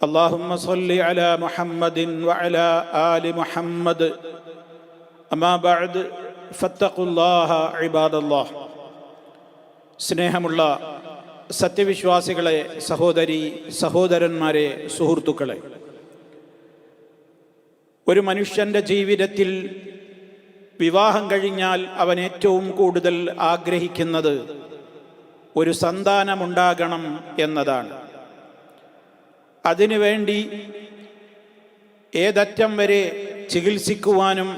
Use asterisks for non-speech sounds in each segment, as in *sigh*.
اللهم صل على محمد وعلى آل محمد أما بعد فاتقوا الله عباد الله സ്നേഹമുള്ള സത്യവിശ്വാസികളെ സഹോദരി സഹോദരന്മാരെ സുഹൃത്തുക്കളെ ഒരു മനുഷ്യൻ്റെ ജീവിതത്തിൽ വിവാഹം കഴിഞ്ഞാൽ അവൻ ഏറ്റവും കൂടുതൽ ആഗ്രഹിക്കുന്നത് ഒരു സന്താനമുണ്ടാകണം എന്നതാണ് അതിനുവേണ്ടി ഏതറ്റം വരെ ചികിത്സിക്കുവാനും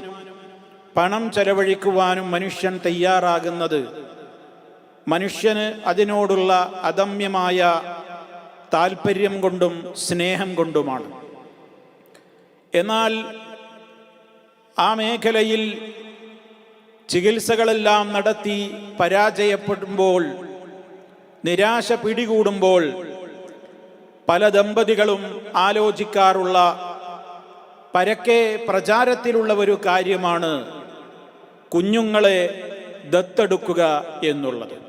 പണം ചെലവഴിക്കുവാനും മനുഷ്യൻ തയ്യാറാകുന്നത് മനുഷ്യന് അതിനോടുള്ള അദമ്യമായ താല്പര്യം കൊണ്ടും സ്നേഹം കൊണ്ടുമാണ്. എന്നാൽ ആ മേഖലയിൽ ചികിത്സകളെല്ലാം നടത്തി പരാജയപ്പെടുമ്പോൾ നിരാശ പിടികൂടുമ്പോൾ പല ദമ്പതികളും ആലോചിക്കാറുള്ള പരക്കെ പ്രചാരത്തിലുള്ള ഒരു കാര്യമാണ് കുഞ്ഞുങ്ങളെ ദത്തെടുക്കുക എന്നുള്ളത്.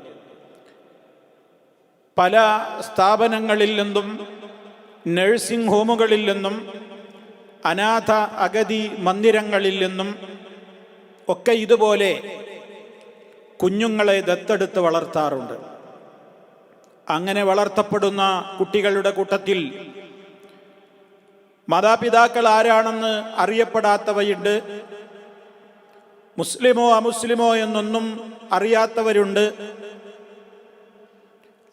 പല സ്ഥാപനങ്ങളിൽ നിന്നും നഴ്സിംഗ് ഹോമുകളിൽ നിന്നും അനാഥ അഗതി മന്ദിരങ്ങളിൽ നിന്നും ഒക്കെ ഇതുപോലെ കുഞ്ഞുങ്ങളെ ദത്തെടുത്ത് വളർത്താറുണ്ട്. അങ്ങനെ വളർത്തപ്പെടുന്ന കുട്ടികളുടെ കൂട്ടത്തിൽ മാതാപിതാക്കൾ ആരാണെന്ന് അറിയപ്പെടാത്തവയുണ്ട്. മുസ്ലിമോ അമുസ്ലിമോ എന്നൊന്നും അറിയാത്തവരുണ്ട്.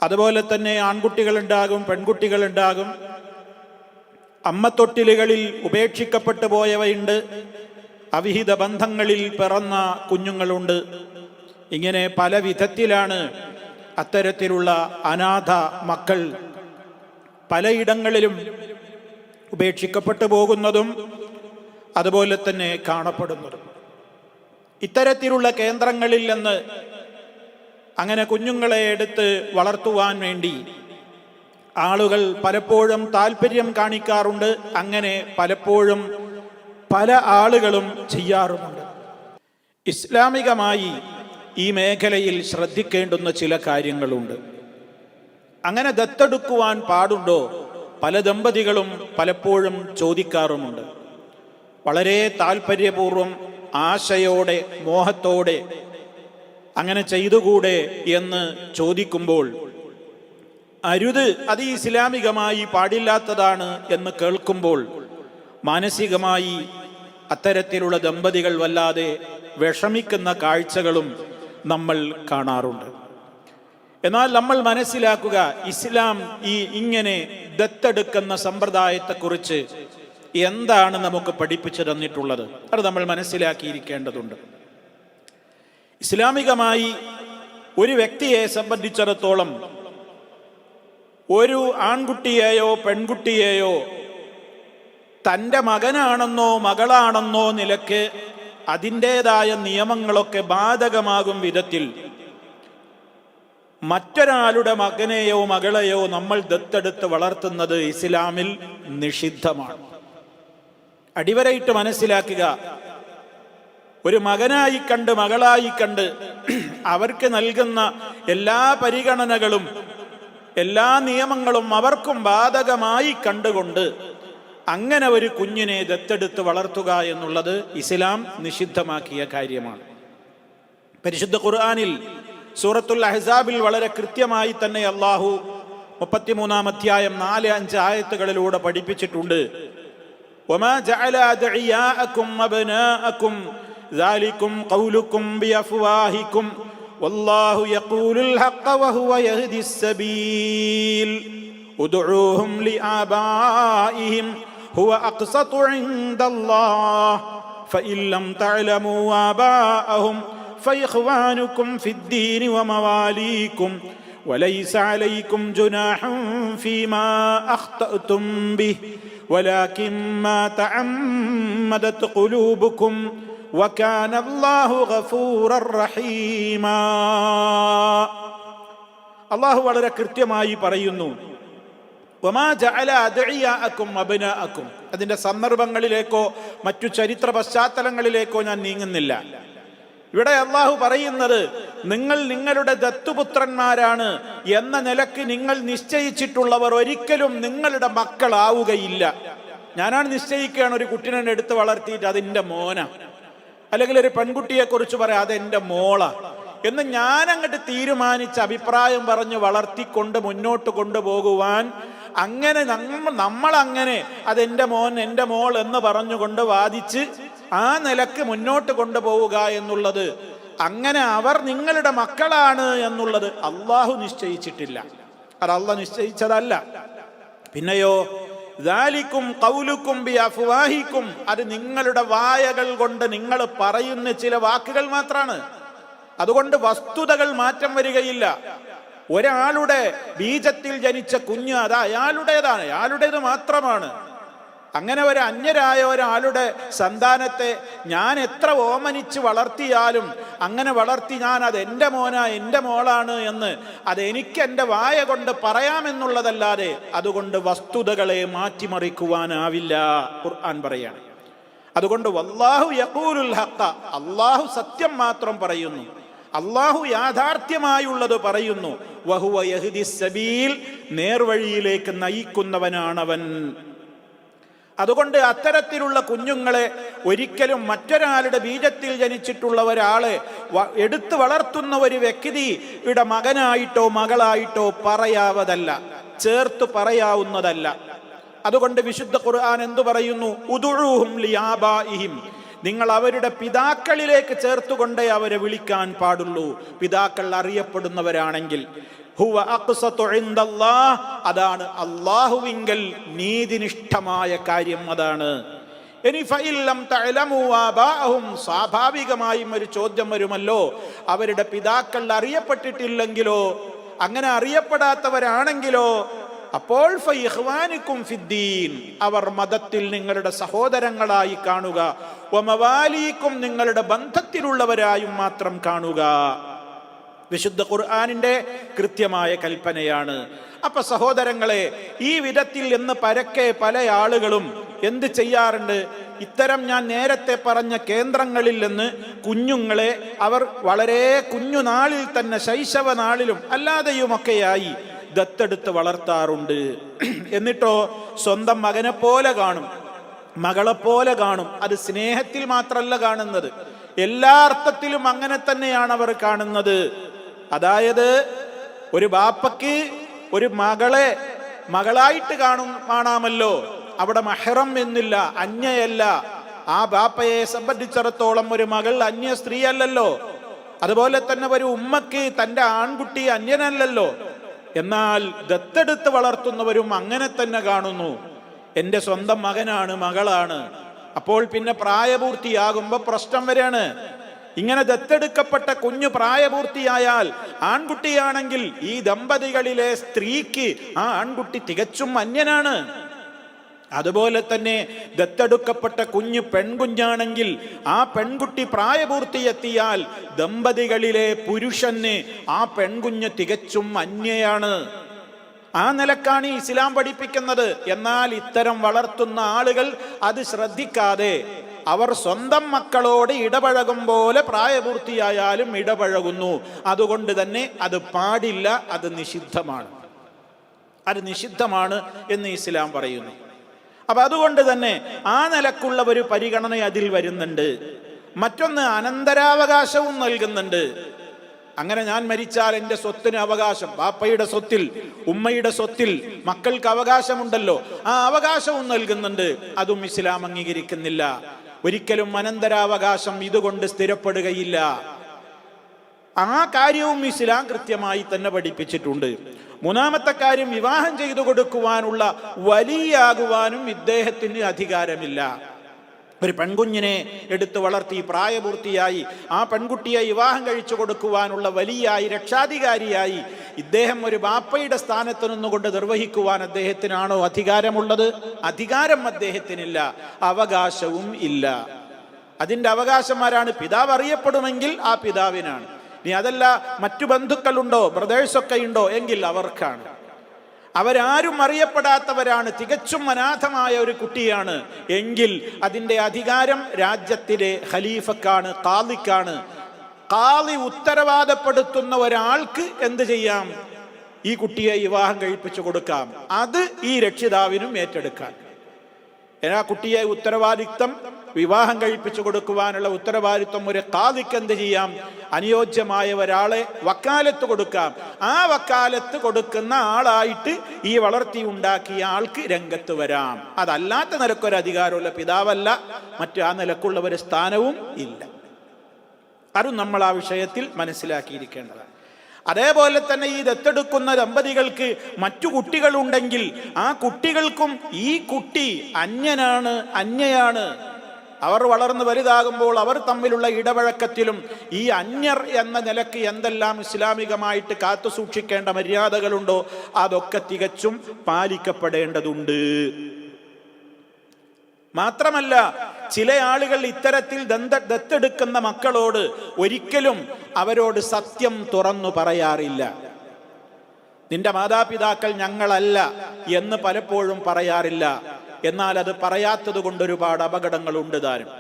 അതുപോലെ തന്നെ ആൺകുട്ടികളുണ്ടാകും പെൺകുട്ടികളുണ്ടാകും. അമ്മത്തൊട്ടിലുകളിൽ ഉപേക്ഷിക്കപ്പെട്ടു പോയവയുണ്ട്. അവിഹിത ബന്ധങ്ങളിൽ പിറന്ന കുഞ്ഞുങ്ങളുണ്ട്. ഇങ്ങനെ പല വിധത്തിലാണ് അത്തരത്തിലുള്ള അനാഥ മക്കൾ പലയിടങ്ങളിലും ഉപേക്ഷിക്കപ്പെട്ടു പോകുന്നതും അതുപോലെ തന്നെ കാണപ്പെടുന്നതും. ഇത്തരത്തിലുള്ള കേന്ദ്രങ്ങളിൽ നിന്ന് അങ്ങനെ കുഞ്ഞുങ്ങളെ എടുത്ത് വളർത്തുവാൻ വേണ്ടി ആളുകൾ പലപ്പോഴും താല്പര്യം കാണിക്കാറുണ്ട്. അങ്ങനെ പലപ്പോഴും പല ആളുകളും ചെയ്യാറുമുണ്ട്. ഇസ്ലാമികമായി ഈ മേഖലയിൽ ശ്രദ്ധിക്കേണ്ടുന്ന ചില കാര്യങ്ങളുണ്ട്. അങ്ങനെ ദത്തെടുക്കുവാൻ പാടുണ്ടോ? പല ദമ്പതികളും പലപ്പോഴും ചോദിക്കാറുമുണ്ട്. വളരെ താല്പര്യപൂർവം ആശയോടെ മോഹത്തോടെ അങ്ങനെ ചെയ്തുകൂടെ എന്ന് ചോദിക്കുമ്പോൾ അരുത് അത് ഇസ്ലാമികമായി പാടില്ലാത്തതാണ് എന്ന് കേൾക്കുമ്പോൾ മാനസികമായി അത്തരത്തിലുള്ള ദമ്പതികൾ വല്ലാതെ വിഷമിക്കുന്ന കാഴ്ചകളും നമ്മൾ കാണാറുണ്ട്. എന്നാൽ നമ്മൾ മനസ്സിലാക്കുക ഇസ്ലാം ഈ ഇങ്ങനെ ദത്തെടുക്കുന്ന സമ്പ്രദായത്തെക്കുറിച്ച് എന്താണ് നമുക്ക് പഠിപ്പിച്ചു തന്നിട്ടുള്ളത്? അത് നമ്മൾ മനസ്സിലാക്കിയിരിക്കേണ്ടതുണ്ട്. ഇസ്ലാമികമായി ഒരു വ്യക്തിയെ സംബന്ധിച്ചിടത്തോളം ഒരു ആൺകുട്ടിയെയോ പെൺകുട്ടിയെയോ തന്റെ മകനാണെന്നോ മകളാണെന്നോ നിലയ്ക്ക് അതിന്റെതായ നിയമങ്ങളൊക്കെ ബാധകമാകും വിധത്തിൽ മറ്റൊരാളുടെ മകനെയോ മകളെയോ നമ്മൾ ദത്തെടുത്ത് വളർത്തുന്നത് ഇസ്ലാമിൽ നിഷിദ്ധമാണ്. അടിവരയിട്ട് മനസ്സിലാക്കുക ഒരു മകനായി കണ്ട് മകളായി കണ്ട് അവർക്ക് നൽകുന്ന എല്ലാ പരിഗണനകളും എല്ലാ നിയമങ്ങളും അവർക്കും ബാധകമായി കണ്ടുകൊണ്ട് അങ്ങനെ ഒരു കുഞ്ഞിനെ ദത്തെടുത്ത് വളർത്തുക എന്നുള്ളത് ഇസ്ലാം നിഷിദ്ധമാക്കിയ കാര്യമാണ്. പരിശുദ്ധ ഖുർആാനിൽ സൂറത്തുൽ അഹ്സാബിൽ വളരെ കൃത്യമായി തന്നെ അള്ളാഹു മുപ്പത്തിമൂന്നാം അധ്യായം നാല് അഞ്ച് ആയത്തുകളിലൂടെ പഠിപ്പിച്ചിട്ടുണ്ട്. وما جعل أدعياءكم أبناءكم ذلكم قولكم بأفواهكم والله يقول الحق وهو يهدي السبيل ادعوهم لآبائهم هو أقسط عند الله فإن لم تعلموا آباءهم فإخوانكم في الدين ومواليكم وليس عليكم جناح فيما أخطأتم به ولكن ما تعمدت قلوبكم وكان الله غفورا رحيما അള്ളാഹു വളരെ കൃത്യമായി പറയുന്നു അതിന്റെ സന്ദർഭങ്ങളിലേക്കോ മറ്റു ചരിത്ര പശ്ചാത്തലങ്ങളിലേക്കോ ഞാൻ നീങ്ങുന്നില്ല. ഇവിടെ അള്ളാഹു പറയുന്നത് നിങ്ങൾ നിങ്ങളുടെ ദത്തുപുത്രന്മാരാണ് എന്ന നിലയ്ക്ക് നിങ്ങൾ നിശ്ചയിച്ചിട്ടുള്ളവർ ഒരിക്കലും നിങ്ങളുടെ മക്കളാവുകയില്ല. ഞാനാണ് നിശ്ചയിക്കുകയാണ് ഒരു കുട്ടിനെ എടുത്ത് വളർത്തിയിട്ട് അതിന്റെ മോന. അല്ലെങ്കിൽ ഒരു പെൺകുട്ടിയെ കുറിച്ച് പറയാം അതെന്റെ മോള. എന്ന് ഞാൻ അങ്ങോട്ട് തീരുമാനിച്ച അഭിപ്രായം പറഞ്ഞ് വളർത്തിക്കൊണ്ട് മുന്നോട്ട് കൊണ്ടുപോകുവാൻ അങ്ങനെ നമ്മ നമ്മൾ അങ്ങനെ അതെന്റെ മോൻ എന്റെ മോൾ എന്ന് പറഞ്ഞുകൊണ്ട് വാദിച്ച് ആ നിലയ്ക്ക് മുന്നോട്ട് കൊണ്ടുപോവുക എന്നുള്ളത്. അങ്ങനെ അവർ നിങ്ങളുടെ മക്കളാണ് എന്നുള്ളത് അള്ളാഹു നിശ്ചയിച്ചിട്ടില്ല. അത് അള്ളാഹ് നിശ്ചയിച്ചതല്ല. പിന്നെയോ കൗലുക്കും ബി അഫ്വാഹിക്കും അത് നിങ്ങളുടെ വായകൾ കൊണ്ട് നിങ്ങൾ പറയുന്ന ചില വാക്കുകൾ മാത്രമാണ് അതുകൊണ്ട് വസ്തുതകൾ മാറ്റം വരികയില്ല. ഒരാളുടെ ബീജത്തിൽ ജനിച്ച കുഞ്ഞ് അത് അയാളുടേതാണ് അയാളുടേത് മാത്രമാണ്. അങ്ങനെ ഒരു അന്യരായ ഒരാളുടെ സന്താനത്തെ ഞാൻ എത്ര ഓമനിച്ച് വളർത്തിയാലും അങ്ങനെ വളർത്തി ഞാൻ അത് എന്റെ മോനാ എന്റെ മോളാണ് എന്ന് അത് എനിക്ക് എന്റെ വായ കൊണ്ട് പറയാമെന്നുള്ളതല്ലാതെ അതുകൊണ്ട് വസ്തുതകളെ മാറ്റിമറിക്കുവാനാവില്ല ഖുർആൻ പറയാണ്. അതുകൊണ്ട് വല്ലാഹു യഖൂലുൽ ഹഖ അള്ളാഹു സത്യം മാത്രം പറയുന്നു. അള്ളാഹു യാഥാർത്ഥ്യമായുള്ളത് പറയുന്നു വഹുവ യഹ്ദി സബീൽ നേർവഴിയിലേക്ക് നയിക്കുന്നവനാണവൻ. അതുകൊണ്ട് അത്തരത്തിലുള്ള കുഞ്ഞുങ്ങളെ ഒരിക്കലും മറ്റൊരാളുടെ ബീജത്തിൽ ജനിച്ചിട്ടുള്ള ഒരാളെ എടുത്തു വളർത്തുന്ന ഒരു വ്യക്തി വ്യക്തിയുടെ മകനായിട്ടോ മകളായിട്ടോ പറയാവതല്ല ചേർത്ത് പറയാവുന്നതല്ല. അതുകൊണ്ട് വിശുദ്ധ ഖുർആൻ എന്തു പറയുന്നു? ഉദുഴുഹും ലിയാബായിഹിം നിങ്ങൾ അവരുടെ പിതാക്കളിലേക്ക് ചേർത്തുകൊണ്ടേ അവരെ വിളിക്കാൻ പാടുള്ളൂ. പിതാക്കൾ അറിയപ്പെടുന്നവരാണെങ്കിൽ ഹുവ. അതാണ് അള്ളാഹുവിങ്കൽ നീതിനിഷ്ഠമായ കാര്യം അതാണ്. സ്വാഭാവികമായും ഒരു ചോദ്യം വരുമല്ലോ. അവരുടെ പിതാക്കൾ അറിയപ്പെട്ടിട്ടില്ലെങ്കിലോ? അങ്ങനെ അറിയപ്പെടാത്തവരാണെങ്കിലോ? അപ്പോൾ അവർ മതത്തിൽ നിങ്ങളുടെ സഹോദരങ്ങളായി കാണുക. വമവാലീക്കും നിങ്ങളുടെ ബന്ധത്തിലുള്ളവരായും മാത്രം കാണുക. വിശുദ്ധ ഖുർആാനിന്റെ കൃത്യമായ കൽപ്പനയാണ്. അപ്പൊ സഹോദരങ്ങളെ ഈ വിധത്തിൽ എന്ന് പരക്കെ പല ആളുകളും എന്ത് ചെയ്യാറുണ്ട്? ഇത്തരം ഞാൻ നേരത്തെ പറഞ്ഞ കേന്ദ്രങ്ങളിൽ നിന്ന് കുഞ്ഞുങ്ങളെ അവർ വളരെ കുഞ്ഞുനാളിൽ തന്നെ ശൈശവ നാളിലും അല്ലാതെയുമൊക്കെയായി ദത്തെടുത്ത് വളർത്താറുണ്ട്. *clears throat* എന്നിട്ടോ സ്വന്തം മകനെ പോലെ കാണും. മകളെപ്പോലെ കാണും. അത് സ്നേഹത്തിൽ മാത്രമല്ല കാണുന്നത്. എല്ലാ അർത്ഥത്തിലും അങ്ങനെ തന്നെയാണ് അവർ കാണുന്നത്. അതായത് ഒരു ബാപ്പയ്ക്ക് ഒരു മകളെ മകളായിട്ട് കാണും കാണാമല്ലോ. അവിടെ മഹറം എന്നില്ല അന്യയല്ല. ആ ബാപ്പയെ സംബന്ധിച്ചിടത്തോളം ഒരു മകൾ അന്യ സ്ത്രീ അല്ലല്ലോ അതുപോലെ തന്നെ ഒരു ഉമ്മക്ക് തന്റെ ആൺകുട്ടി അന്യനല്ലല്ലോ. എന്നാൽ ദത്തെടുത്ത് വളർത്തുന്നവരും അങ്ങനെ തന്നെ കാണുന്നു. എന്റെ സ്വന്തം മകനാണ് മകളാണ്. അപ്പോൾ പിന്നെ പ്രായപൂർത്തിയാകുമ്പോ പ്രശ്നം വരെയാണ് ഇങ്ങനെ ദത്തെടുക്കപ്പെട്ട കുഞ്ഞു പ്രായപൂർത്തിയായാൽ ആൺകുട്ടിയാണെങ്കിൽ ഈ ദമ്പതികളിലെ സ്ത്രീക്ക് ആ ആൺകുട്ടി തികച്ചും അന്യനാണ്. അതുപോലെ തന്നെ ദത്തെടുക്കപ്പെട്ട കുഞ്ഞ് പെൺകുഞ്ഞാണെങ്കിൽ ആ പെൺകുട്ടി പ്രായപൂർത്തിയെത്തിയാൽ ദമ്പതികളിലെ പുരുഷന് ആ പെൺകുഞ്ഞ് തികച്ചും അന്യയാണ്. ആ നിലക്കാണ് ഈ ഇസ്ലാം പഠിപ്പിക്കുന്നത്. എന്നാൽ ഇത്തരം വളർത്തുന്ന ആളുകൾ അത് ശ്രദ്ധിക്കാതെ അവർ സ്വന്തം മക്കളോട് ഇടപഴകും പോലെ പ്രായപൂർത്തിയായാലും ഇടപഴകുന്നു. അതുകൊണ്ട് തന്നെ അത് പാടില്ല അത് നിഷിദ്ധമാണ്. അത് നിഷിദ്ധമാണ് എന്ന് ഇസ്ലാം പറയുന്നു. അപ്പൊ അതുകൊണ്ട് തന്നെ ആ നിലക്കുള്ള ഒരു പരിഗണന അതിൽ വരുന്നുണ്ട്. മറ്റൊന്ന് അനന്തരാവകാശവും നൽകുന്നുണ്ട്. അങ്ങനെ ഞാൻ മരിച്ചാൽ എന്റെ സ്വത്തിന് അവകാശം. പാപ്പയുടെ സ്വത്തിൽ ഉമ്മയുടെ സ്വത്തിൽ മക്കൾക്ക് അവകാശമുണ്ടല്ലോ. ആ അവകാശവും നൽകുന്നുണ്ട്. അതും ഇസ്ലാം അംഗീകരിക്കുന്നില്ല. ഒരിക്കലും അനന്തരാവകാശം ഇതുകൊണ്ട് സ്ഥിരപ്പെടുകയില്ല. ആ കാര്യവും ഇസ്ലാം കൃത്യമായി തന്നെ പഠിപ്പിച്ചിട്ടുണ്ട്. മൂന്നാമത്തെ കാര്യം വിവാഹം ചെയ്തു കൊടുക്കുവാനുള്ള വലിയാകുവാനും ഇദ്ദേഹത്തിന് അധികാരമില്ല. ഒരു പെൺകുഞ്ഞിനെ എടുത്തു വളർത്തി പ്രായപൂർത്തിയായി ആ പെൺകുട്ടിയെ വിവാഹം കഴിച്ചു കൊടുക്കുവാനുള്ള വലിയായി രക്ഷാധികാരിയായി ഇദ്ദേഹം ഒരു ബാപ്പയുടെ സ്ഥാനത്ത് നിന്നുകൊണ്ട് നിർവഹിക്കുവാൻ അദ്ദേഹത്തിനാണോ അധികാരമുള്ളത്? അധികാരം അദ്ദേഹത്തിനില്ല. അവകാശവും ഇല്ല. അതിന്റെ അവകാശന്മാരാണ് പിതാവ് അറിയപ്പെടുമെങ്കിൽ ആ പിതാവിനാണ്. ഇനി അതല്ല മറ്റു ബന്ധുക്കളുണ്ടോ? ബ്രദേഴ്സൊക്കെ ഉണ്ടോ? എങ്കിൽ അവർക്കാണ്. അവരാരും അറിയപ്പെടാത്തവരാണ് തികച്ചും അനാഥമായ ഒരു കുട്ടിയാണ്. എങ്കിൽ അതിന്റെ അധികാരം രാജ്യത്തിലെ ഖലീഫക്കാണ് കാലിക്കാണ് കാളി ഉത്തരവാദപ്പെടുത്തുന്ന ഒരാൾക്ക് എന്ത് ചെയ്യാം? ഈ കുട്ടിയെ വിവാഹം കഴിപ്പിച്ചു കൊടുക്കാം. അത് ഈ രക്ഷിതാവിനും ഏറ്റെടുക്കാം. ആ കുട്ടിയെ ഉത്തരവാദിത്വം വിവാഹം കഴിപ്പിച്ചു കൊടുക്കുവാനുള്ള ഉത്തരവാദിത്വം ഒരു കാതിക്ക് എന്ത് ചെയ്യാം? അനുയോജ്യമായ ഒരാളെ വക്കാലത്ത് കൊടുക്കാം. ആ വക്കാലത്ത് കൊടുക്കുന്ന ആളായിട്ട് ഈ വളർത്തി ഉണ്ടാക്കിയ ആൾക്ക് രംഗത്ത് വരാം. അതല്ലാത്ത നിലക്കൊരു അധികാരമുള്ള പിതാവല്ല. മറ്റു ആ നിലക്കുള്ള ഒരു സ്ഥാനവും ഇല്ല. അതും നമ്മൾ ആ വിഷയത്തിൽ മനസ്സിലാക്കിയിരിക്കേണ്ടതാണ്. അതേപോലെ തന്നെ ഈ ദത്തെടുക്കുന്ന ദമ്പതികൾക്ക് മറ്റു കുട്ടികളുണ്ടെങ്കിൽ ആ കുട്ടികൾക്കും ഈ കുട്ടി അന്യനാണ് അന്യയാണ്. അവർ വളർന്ന് വലുതാകുമ്പോൾ അവർ തമ്മിലുള്ള ഇടവഴക്കത്തിലും ഈ അന്യർ എന്ന നിലയ്ക്ക് എന്തെല്ലാം ഇസ്ലാമികമായിട്ട് കാത്തു സൂക്ഷിക്കേണ്ട മര്യാദകളുണ്ടോ അതൊക്കെ തികച്ചും പാലിക്കപ്പെടേണ്ടതുണ്ട്. മാത്രമല്ല ചില ആളുകൾ ഇത്തരത്തിൽ ദന്ത ദത്തെടുക്കുന്ന മക്കളോട് ഒരിക്കലും അവരോട് സത്യം തുറന്നു പറയാറില്ല. നിന്റെ മാതാപിതാക്കൾ ഞങ്ങളല്ല എന്ന് പലപ്പോഴും പറയാറില്ല. എന്നാൽ അത് പറയാത്തത് കൊണ്ട് ഒരുപാട് അപകടങ്ങളുണ്ട് താനും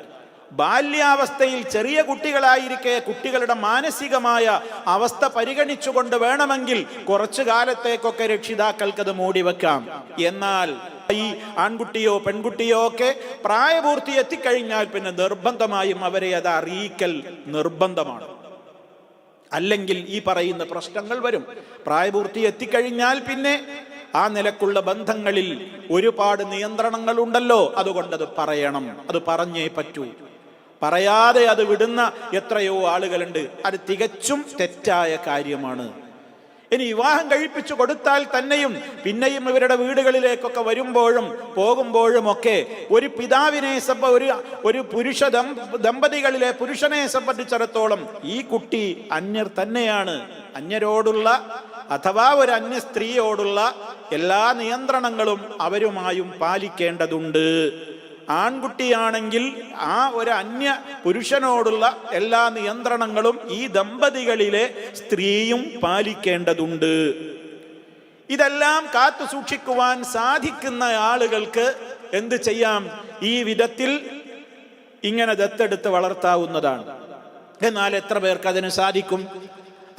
ബാല്യാവസ്ഥയിൽ ചെറിയ കുട്ടികളായിരിക്കെ കുട്ടികളുടെ മാനസികമായ അവസ്ഥ പരിഗണിച്ചുകൊണ്ട് വേണമെങ്കിൽ കുറച്ചു കാലത്തേക്കൊക്കെ രക്ഷിതാക്കൾക്കത് മൂടിവെക്കാം എന്നാൽ ഈ ആൺകുട്ടിയോ പെൺകുട്ടിയോ ഒക്കെ പ്രായപൂർത്തി എത്തിക്കഴിഞ്ഞാൽ പിന്നെ നിർബന്ധമായും അവരെ അത് അറിയിക്കൽ നിർബന്ധമാണ്. അല്ലെങ്കിൽ ഈ പറയുന്ന പ്രശ്നങ്ങൾ വരും. പ്രായപൂർത്തി എത്തിക്കഴിഞ്ഞാൽ പിന്നെ ആ നിലക്കുള്ള ബന്ധങ്ങളിൽ ഒരുപാട് നിയന്ത്രണങ്ങൾ ഉണ്ടല്ലോ അതുകൊണ്ട് അത് പറയണം. അത് പറഞ്ഞേ പറ്റൂ. പറയാതെ അത് വിടുന്ന എത്രയോ ആളുകളുണ്ട്. അത് തികച്ചും തെറ്റായ കാര്യമാണ്. ഇനി വിവാഹം കഴിപ്പിച്ചു കൊടുത്താൽ തന്നെയും പിന്നെയും ഇവരുടെ വീടുകളിലേക്കൊക്കെ വരുമ്പോഴും പോകുമ്പോഴും ഒക്കെ ഒരു പിതാവിനെ സംബ ഒരു ഒരു പുരുഷ ദമ്പതികളിലെ പുരുഷനെ സംബന്ധിച്ചിടത്തോളം ഈ കുട്ടി അന്യർ തന്നെയാണ്. അന്യരോടുള്ള അഥവാ ഒരു അന്യ സ്ത്രീയോടുള്ള എല്ലാ നിയന്ത്രണങ്ങളും അവരുമായും പാലിക്കേണ്ടതുണ്ട്. ആൺകുട്ടിയാണെങ്കിൽ ആ ഒരു അന്യ പുരുഷനോടുള്ള എല്ലാ നിയന്ത്രണങ്ങളും ഈ ദമ്പതികളിലെ സ്ത്രീയും പാലിക്കേണ്ടതുണ്ട്. ഇതെല്ലാം കാത്തു സൂക്ഷിക്കുവാൻ സാധിക്കുന്ന ആളുകൾക്ക് എന്ത് ചെയ്യാം? ഈ വിധത്തിൽ ഇങ്ങനെ ദത്തെടുത്ത് വളർത്താവുന്നതാണ്. എന്നാൽ എത്ര പേർക്ക് അതിന് സാധിക്കും?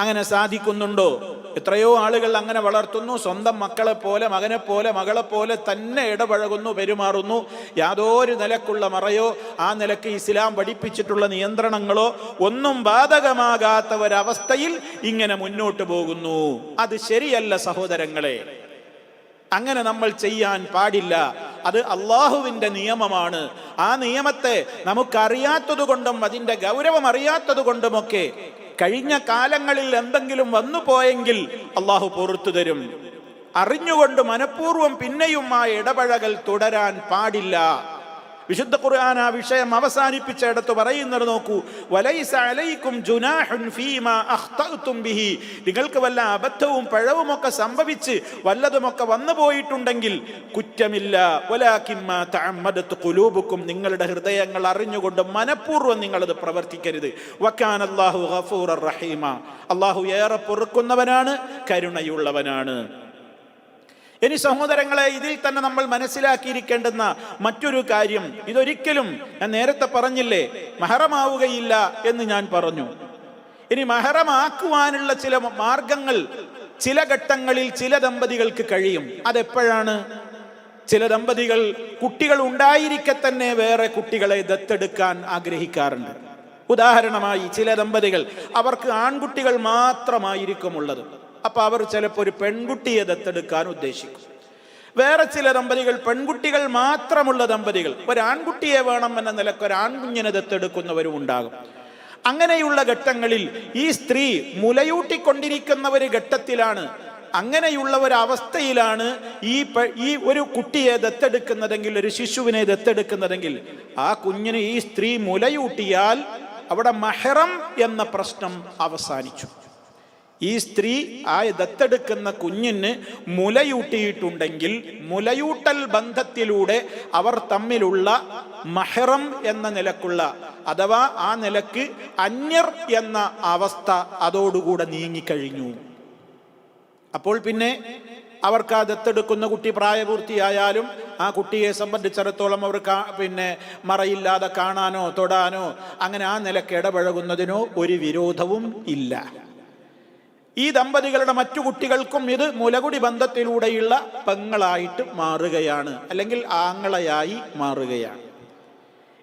അങ്ങനെ സാധിക്കുന്നുണ്ടോ? എത്രയോ ആളുകൾ അങ്ങനെ വളർത്തുന്നു. സ്വന്തം മക്കളെ പോലെ മകനെ പോലെ മകളെ പോലെ തന്നെ ഇടപഴകുന്നു പെരുമാറുന്നു. യാതൊരു നിലക്കുള്ള മറയോ ആ നിലയ്ക്ക് ഇസ്ലാം പഠിപ്പിച്ചിട്ടുള്ള നിയന്ത്രണങ്ങളോ ഒന്നും ബാധകമാകാത്ത ഒരവസ്ഥയിൽ ഇങ്ങനെ മുന്നോട്ട് പോകുന്നു. അത് ശരിയല്ല സഹോദരങ്ങളെ. അങ്ങനെ നമ്മൾ ചെയ്യാൻ പാടില്ല. അത് അള്ളാഹുവിന്റെ നിയമമാണ്. ആ നിയമത്തെ നമുക്കറിയാത്തത് കൊണ്ടും അതിന്റെ ഗൗരവം അറിയാത്തത് കൊണ്ടുമൊക്കെ കഴിഞ്ഞ കാലങ്ങളിൽ എന്തെങ്കിലും വന്നു പോയെങ്കിൽ അള്ളാഹു പൊറത്തു തരും. അറിഞ്ഞുകൊണ്ട് മനഃപൂർവം പിന്നെയും ആ ഇടപഴകൽ തുടരാൻ പാടില്ല. വിശുദ്ധ ഖുർആൻ ആ വിഷയം അവസാനിപ്പിച്ചിടത്ത് പറയുന്നത് നോക്കൂ. വലൈസ അലൈക്കും ജുനാഹുൻ ഫീമാ അഖ്തഅതും ബിഹി. നിങ്ങൾക്ക് വല്ല അബദ്ധവും പഴവുമൊക്കെ സംഭവിച്ച് വല്ലതുമൊക്കെ വന്നു പോയിട്ടുണ്ടെങ്കിൽ കുറ്റമില്ല. വലാകിമ്മ തഅമ്മദത് ഖുലൂബുക്കും. നിങ്ങളുടെ ഹൃദയങ്ങൾ അറിഞ്ഞുകൊണ്ട് മനഃപൂർവം നിങ്ങളത് പ്രവർത്തിക്കരുത്. വക്കാൻ അല്ലാഹു ഗഫൂറർ റഹീമ. അല്ലാഹു ഏറെ പൊറുക്കുന്നവനാണ് കരുണയുള്ളവനാണ്. ഇനി സഹോദരങ്ങളെ ഇതിൽ തന്നെ നമ്മൾ മനസ്സിലാക്കിയിരിക്കേണ്ടുന്ന മറ്റൊരു കാര്യം. ഇതൊരിക്കലും ഞാൻ നേരത്തെ പറഞ്ഞില്ലേ മഹറമാവുകയില്ല എന്ന് ഞാൻ പറഞ്ഞു. ഇനി മഹറമാക്കുവാനുള്ള ചില മാർഗങ്ങൾ ചില ഘട്ടങ്ങളിൽ ചില ദമ്പതികൾക്ക് കഴിയും. അതെപ്പോഴാണ്? ചില ദമ്പതികൾ കുട്ടികൾ ഉണ്ടായിരിക്കെ തന്നെ വേറെ കുട്ടികളെ ദത്തെടുക്കാൻ ആഗ്രഹിക്കാറുണ്ട്. ഉദാഹരണമായി ചില ദമ്പതികൾ അവർക്ക് ആൺകുട്ടികൾ മാത്രമായിരിക്കും ഉള്ളത് അപ്പൊ അവർ ചിലപ്പോൾ ഒരു പെൺകുട്ടിയെ ദത്തെടുക്കാൻ ഉദ്ദേശിക്കും. വേറെ ചില ദമ്പതികൾ പെൺകുട്ടികൾ മാത്രമുള്ള ദമ്പതികൾ. ഒരാൺകുട്ടിയെ വേണം എന്ന നിലയ്ക്ക് ഒരാൺകുഞ്ഞിനെ ദത്തെടുക്കുന്നവരും ഉണ്ടാകും. അങ്ങനെയുള്ള ഘട്ടങ്ങളിൽ ഈ സ്ത്രീ മുലയൂട്ടിക്കൊണ്ടിരിക്കുന്ന ഒരു ഘട്ടത്തിലാണ്. അങ്ങനെയുള്ള ഒരു അവസ്ഥയിലാണ് ഈ ഈ ഒരു കുട്ടിയെ ദത്തെടുക്കുന്നതെങ്കിൽ ഒരു ശിശുവിനെ ദത്തെടുക്കുന്നതെങ്കിൽ ആ കുഞ്ഞിന് ഈ സ്ത്രീ മുലയൂട്ടിയാൽ അവിടെ മഹറം എന്ന പ്രശ്നം അവസാനിച്ചു. ഈ സ്ത്രീ ആ ദത്തെടുക്കുന്ന കുഞ്ഞിന് മുലയൂട്ടിയിട്ടുണ്ടെങ്കിൽ മുലയൂട്ടൽ ബന്ധത്തിലൂടെ അവർ തമ്മിലുള്ള മഹറം എന്ന നിലക്കുള്ള അഥവാ ആ നിലയ്ക്ക് അന്യർ എന്ന അവസ്ഥ അതോടുകൂടെ നീങ്ങിക്കഴിഞ്ഞു. അപ്പോൾ പിന്നെ അവർക്ക് ആ ദത്തെടുക്കുന്ന കുട്ടി പ്രായപൂർത്തിയായാലും ആ കുട്ടിയെ സംബന്ധിച്ചിടത്തോളം അവർ പിന്നെ മറയില്ലാതെ കാണാനോ തൊടാനോ അങ്ങനെ ആ നിലയ്ക്ക് ഇടപഴകുന്നതിനോ ഒരു വിരോധവും ഇല്ല. ഈ ദമ്പതികളുടെ മറ്റു കുട്ടികൾക്കും ഇത് മുലകുടി ബന്ധത്തിലൂടെയുള്ള പെങ്ങളായിട്ട് മാറുകയാണ്. അല്ലെങ്കിൽ ആങ്ങളയായി മാറുകയാണ്.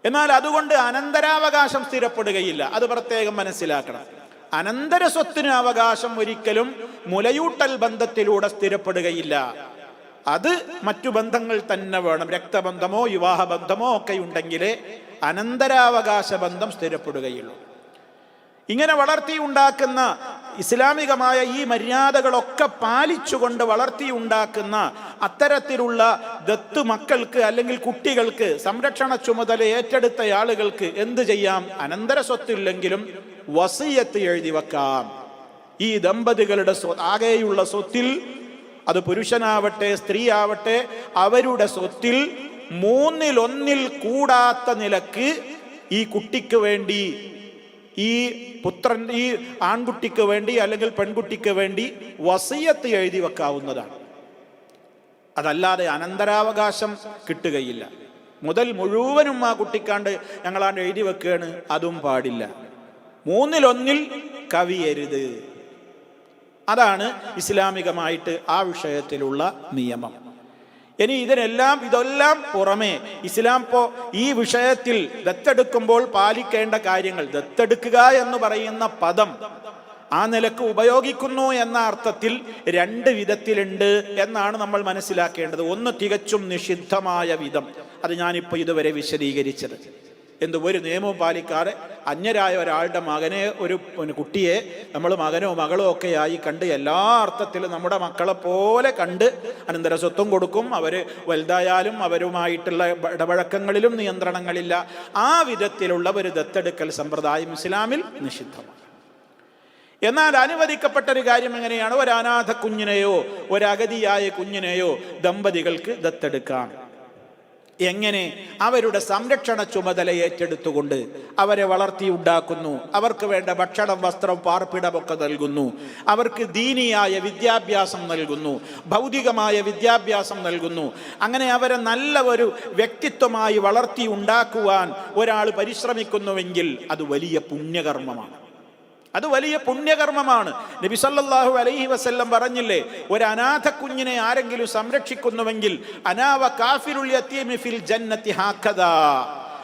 എന്നാൽ അതുകൊണ്ട് അനന്തരാവകാശം സ്ഥിരപ്പെടുകയില്ല. അത് പ്രത്യേകം മനസ്സിലാക്കണം. അനന്തര സ്വത്തിന് അവകാശം ഒരിക്കലും മുലയൂട്ടൽ ബന്ധത്തിലൂടെ സ്ഥിരപ്പെടുകയില്ല. അത് മറ്റു ബന്ധങ്ങൾ തന്നെ വേണം. രക്തബന്ധമോ വിവാഹ ബന്ധമോ ഒക്കെ ഉണ്ടെങ്കിലേ അനന്തരാവകാശ ബന്ധം സ്ഥിരപ്പെടുകയുള്ളൂ. ഇങ്ങനെ വളർത്തിയുണ്ടാക്കുന്ന ഇസ്ലാമികമായ ഈ മര്യാദകളൊക്കെ പാലിച്ചുകൊണ്ട് വളർത്തിയുണ്ടാക്കുന്ന അത്തരത്തിലുള്ള ദത്ത് മക്കൾക്ക് അല്ലെങ്കിൽ കുട്ടികൾക്ക് സംരക്ഷണ ചുമതല ഏറ്റെടുത്ത ആളുകൾക്ക് എന്ത് ചെയ്യാം? അനന്തര സ്വത്തില്ലെങ്കിലും വസീയത്ത് എഴുതി വെക്കാം. ഈ ദമ്പതികളുടെ ആകെയുള്ള സ്വത്തിൽ അത് പുരുഷനാവട്ടെ സ്ത്രീ ആവട്ടെ അവരുടെ സ്വത്തിൽ മൂന്നിലൊന്നിൽ കൂടാത്ത നിലയ്ക്ക് ഈ കുട്ടിക്ക് വേണ്ടി ഈ പുത്രൻ ഈ ആൺകുട്ടിക്ക് വേണ്ടി അല്ലെങ്കിൽ പെൺകുട്ടിക്ക് വേണ്ടി വസീയത്ത് എഴുതി വെക്കാവുന്നതാണ്. അതല്ലാതെ അനന്തരാവകാശം കിട്ടുകയില്ല. മുതൽ മുഴുവനും ആ കുട്ടിക്കാണ്ട് ഞങ്ങളാണ്ട് എഴുതി വെക്കുകയാണ് അതും പാടില്ല. മൂന്നിലൊന്നിൽ കവിയരുത്. അതാണ് ഇസ്ലാമികമായിട്ട് ആ വിഷയത്തിലുള്ള നിയമം. ഇനി ഇതിനെല്ലാം ഇതെല്ലാം പുറമെ ഇസ്ലാം ഇപ്പോ ഈ വിഷയത്തിൽ ദത്തെടുക്കുമ്പോൾ പാലിക്കേണ്ട കാര്യങ്ങൾ ദത്തെടുക്കുക എന്ന് പറയുന്ന പദം ആ നിലയ്ക്ക് ഉപയോഗിക്കുന്നു എന്ന അർത്ഥത്തിൽ രണ്ട് വിധത്തിലുണ്ട് എന്നാണ് നമ്മൾ മനസ്സിലാക്കേണ്ടത്. ഒന്ന് തികച്ചും നിഷിദ്ധമായ വിധം. അത് ഞാനിപ്പോൾ ഇതുവരെ വിശദീകരിച്ചത്. എന്ത് ഒരു നിയമവും പാലിക്കാതെ അന്യരായ ഒരാളുടെ മകനെ ഒരു കുട്ടിയെ നമ്മൾ മകനോ മകളോ ഒക്കെ ആയി കണ്ട് എല്ലാ അർത്ഥത്തിലും നമ്മുടെ മക്കളെ പോലെ കണ്ട് അനന്തര സ്വത്വം കൊടുക്കും. അവർ വലുതായാലും അവരുമായിട്ടുള്ള ഇടപഴക്കങ്ങളിലും നിയന്ത്രണങ്ങളില്ല. ആ വിധത്തിലുള്ള ഒരു ദത്തെടുക്കൽ സമ്പ്രദായം ഇസ്ലാമിൽ നിഷിദ്ധമാണ്. എന്നാൽ അനുവദിക്കപ്പെട്ട ഒരു കാര്യം എങ്ങനെയാണ്? ഒരു അനാഥ കുഞ്ഞിനെയോ ഒരു കുഞ്ഞിനെയോ ദമ്പതികൾക്ക് ദത്തെടുക്കാം. എങ്ങനെ അവരുടെ സംരക്ഷണ ചുമതല ഏറ്റെടുത്തുകൊണ്ട് അവരെ വളർത്തി ഉണ്ടാക്കുന്നു. അവർക്ക് വേണ്ട ഭക്ഷണം വസ്ത്രം പാർപ്പിടമൊക്കെ നൽകുന്നു. അവർക്ക് ദീനിയായ വിദ്യാഭ്യാസം നൽകുന്നു. ഭൗതികമായ വിദ്യാഭ്യാസം നൽകുന്നു. അങ്ങനെ അവരെ നല്ല ഒരു വ്യക്തിത്വമായി വളർത്തി ഉണ്ടാക്കുവാൻ ഒരാൾ പരിശ്രമിക്കുന്നുവെങ്കിൽ അത് വലിയ പുണ്യകർമ്മമാണ്. അത് വലിയ പുണ്യകർമ്മമാണ്. നബി സല്ലല്ലാഹു അലൈഹി വസല്ലം പറഞ്ഞില്ലേ ഒരു അനാഥ കുഞ്ഞിനെ ആരെങ്കിലും സംരക്ഷിക്കുന്നുവെങ്കിൽ അനാവ കാഫിറുൽ യതീമി ഫിൽ ജന്നത്തി ഹാക്കദാ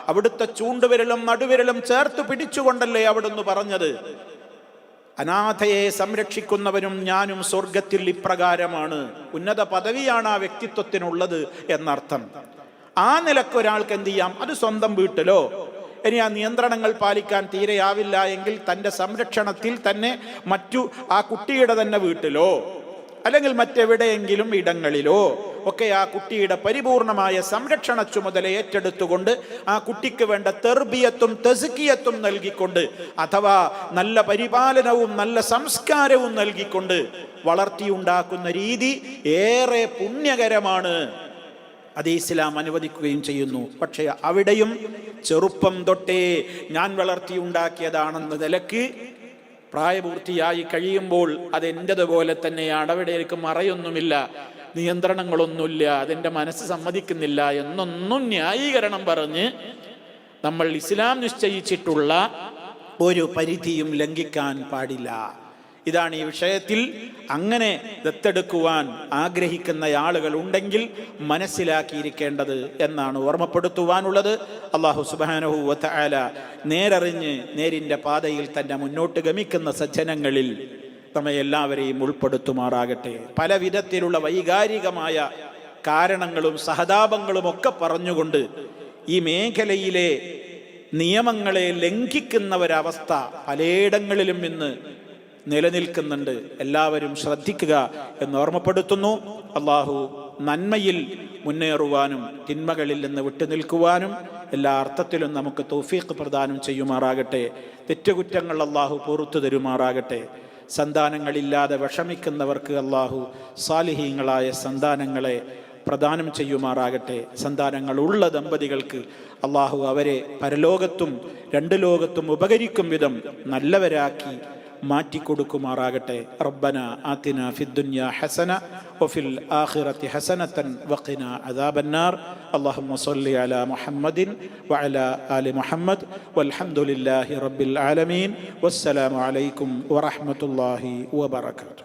അവിടുത്തെ ചൂണ്ടുവിരലും നടുവിരലും ചേർത്ത് പിടിച്ചുകൊണ്ടല്ലേ അവിടുന്ന് പറഞ്ഞത്? അനാഥയെ സംരക്ഷിക്കുന്നവനും ഞാനും സ്വർഗത്തിൽ ഇപ്രകാരമാണ്. ഉന്നത പദവിയാണ് ആ വ്യക്തിത്വത്തിനുള്ളത് എന്നർത്ഥം. ആ നിലയ്ക്ക് ഒരാൾക്ക് എന്ത് ചെയ്യാം? അത് സ്വന്തം വീട്ടിലോ? ഇനി ആ നിയന്ത്രണങ്ങൾ പാലിക്കാൻ തീരെയാവില്ല എങ്കിൽ തന്റെ സംരക്ഷണത്തിൽ തന്നെ മറ്റു ആ കുട്ടിയുടെ തന്നെ വീട്ടിലോ അല്ലെങ്കിൽ മറ്റെവിടെയെങ്കിലും ഇടങ്ങളിലോ ഒക്കെ ആ കുട്ടിയുടെ പരിപൂർണമായ സംരക്ഷണ ചുമതല ഏറ്റെടുത്തുകൊണ്ട് ആ കുട്ടിക്ക് വേണ്ട തെർബിയത്തും തെസുക്കിയത്തും നൽകിക്കൊണ്ട് അഥവാ നല്ല പരിപാലനവും നല്ല സംസ്കാരവും നൽകിക്കൊണ്ട് വളർത്തിയുണ്ടാക്കുന്ന രീതി ഏറെ പുണ്യകരമാണ്. അത് ഇസ്ലാം അനുവദിക്കുകയും ചെയ്യുന്നു. പക്ഷേ അവിടെയും ചെറുപ്പം തൊട്ടേ ഞാൻ വളർത്തിയുണ്ടാക്കിയതാണെന്ന നിലയ്ക്ക് പ്രായപൂർത്തിയായി കഴിയുമ്പോൾ അതെന്റെതുപോലെ തന്നെ തന്നെയാണ്. അവിടേക്ക് മറയൊന്നുമില്ല നിയന്ത്രണങ്ങളൊന്നുമില്ല അതെന്റെ മനസ്സ് സമ്മതിക്കുന്നില്ല എന്നൊന്നും ന്യായീകരണം പറഞ്ഞ് നമ്മൾ ഇസ്ലാം നിശ്ചയിച്ചിട്ടുള്ള ഒരു പരിധിയും ലംഘിക്കാൻ പാടില്ല. ഇതാണ് ഈ വിഷയത്തിൽ അങ്ങനെ ദത്തെടുക്കുവാൻ ആഗ്രഹിക്കുന്ന ആളുകൾ ഉണ്ടെങ്കിൽ മനസ്സിലാക്കിയിരിക്കേണ്ടത് എന്നാണ് ഓർമ്മപ്പെടുത്തുവാനുള്ളത്. അള്ളാഹു സുബാനഹു വല നേരറിഞ്ഞ് നേരിന്റെ പാതയിൽ തന്നെ മുന്നോട്ട് ഗമിക്കുന്ന സജ്ജനങ്ങളിൽ നമ്മെ എല്ലാവരെയും ഉൾപ്പെടുത്തുമാറാകട്ടെ. പല വിധത്തിലുള്ള വൈകാരികമായ കാരണങ്ങളും സഹതാപങ്ങളും ഒക്കെ പറഞ്ഞുകൊണ്ട് ഈ മേഖലയിലെ നിയമങ്ങളെ ലംഘിക്കുന്ന ഒരവസ്ഥ പലയിടങ്ങളിലും ഇന്ന് നിലനിൽക്കുന്നുണ്ട്. എല്ലാവരും ശ്രദ്ധിക്കുക എന്ന് ഓർമ്മപ്പെടുത്തുന്നു. അള്ളാഹു നന്മയിൽ മുന്നേറുവാനും തിന്മകളിൽ നിന്ന് വിട്ടുനിൽക്കുവാനും എല്ലാ അർത്ഥത്തിലും നമുക്ക് തൗഫീഖ് പ്രദാനം ചെയ്യുമാറാകട്ടെ. തെറ്റുകുറ്റങ്ങൾ അള്ളാഹു പുറത്തു തരുമാറാകട്ടെ. സന്താനങ്ങളില്ലാതെ വിഷമിക്കുന്നവർക്ക് അള്ളാഹു സാലിഹീങ്ങളായ സന്താനങ്ങളെ പ്രദാനം ചെയ്യുമാറാകട്ടെ. സന്താനങ്ങളുള്ള ദമ്പതികൾക്ക് അള്ളാഹു അവരെ പരലോകത്തും രണ്ട് ലോകത്തും ഉപകരിക്കും വിധം നല്ലവരാക്കി മാറ്റിക്കൊടുക്കുമാറാകട്ടെ റബ്ബന ആത്തിന ഫിദ്ദുന്യ ഹസന വഫിൽ ആഖിറത്തി ഹസനത്തൻ വഖിന അദാബന്നാർ اللهم صل على محمد وعلى آل محمد والحمد لله رب العالمين والسلام عليكم ورحمة الله وبركاته